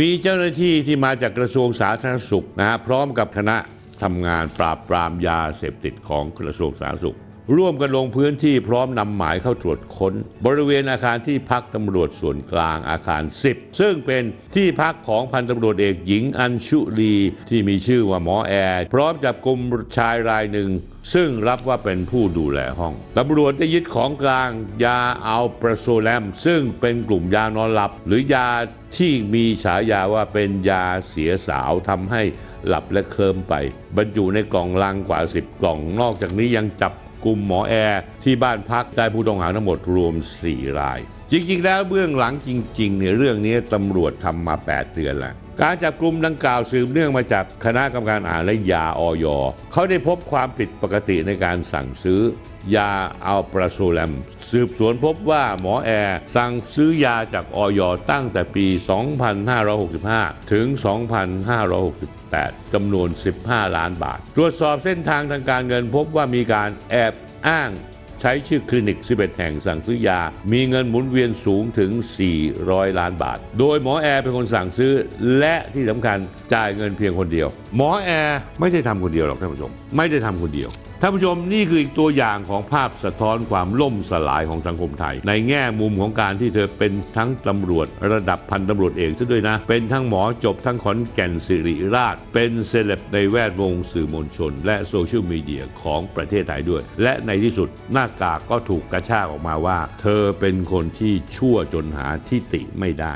มีเจ้าหน้าที่ที่มาจากกระทรวงสาธารณสุขนะฮะพร้อมกับคณะทำงานปราบปรามยาเสพติดของกระทรวงสาธารณสุข ร่วมกันลงพื้นที่พร้อมนำหมายเข้าตรวจค้น บริเวณอาคารที่พักตำรวจส่วนกลางอาคาร 10 ซึ่งเป็นที่พักของพันตำรวจเอกหญิงอัญชุลีที่มีชื่อว่าหมอแอร์พร้อมจับกลุ่มชายรายหนึ่ง ซึ่งรับว่าเป็นผู้ดูแลห้องตำรวจได้ยึดของกลางยาอัลประโซแลม ซึ่งเป็นกลุ่มยานอนหลับ หรือยาที่มีฉายาว่าเป็นยาเสียสาวทำให้หลับและเคลิมไป บรรจุในกล่องลังกว่า 10 กล่องนอกจากนี้ยังจับ กลุ่มหมอแอร์ที่บ้านพักได้ผู้ต้องหาทั้งหมดรวม 4 ราย จริงๆ แล้วเบื้องหลังจริงๆเนี่ยเรื่องนี้ตำรวจทำมา 8 เดือนแล้ว การจับกลุ่มดังกล่าวสืบเนื่องมาจากคณะกรรมการอาหารและยาออยเขาได้พบความผิดปกติในการสั่งซื้อยาอัลปราโซแลม สืบสวนพบว่าหมอแอร์สั่งซื้อยาจากออยตั้งแต่ปี 2565 ถึง 2568 จำนวน 15 ล้านบาท ตรวจสอบเส้นทางทางการเงินพบว่ามีการแอบอ้าง ใช้ชื่อคลินิก 11 แห่งสั่งซื้อยา มีเงินหมุนเวียนสูงถึง 400 ล้านบาท โดยหมอแอร์เป็นคนสั่งซื้อ และที่สำคัญจ่ายเงินเพียงคนเดียว หมอแอร์ไม่ได้ทำคนเดียวหรอกท่านผู้ชม ไม่ได้ทำคนเดียว ท่านผู้ชมนี่คืออีกตัวอย่างของภาพสะท้อนความล่มสลายของสังคมไทย ในแง่มุมของการที่เธอเป็นทั้งตำรวจ ระดับพันตำรวจเอกซะด้วยนะ เป็นทั้งหมอจบทั้งขอนแก่นสิริราช เป็นเซเลบในแวดวงสื่อมวลชน และโซเชียลมีเดียของประเทศไทยด้วย และในที่สุดหน้ากากก็ถูกกระชากออกมาว่า เธอเป็นคนที่ชั่วจนหาที่ติไม่ได้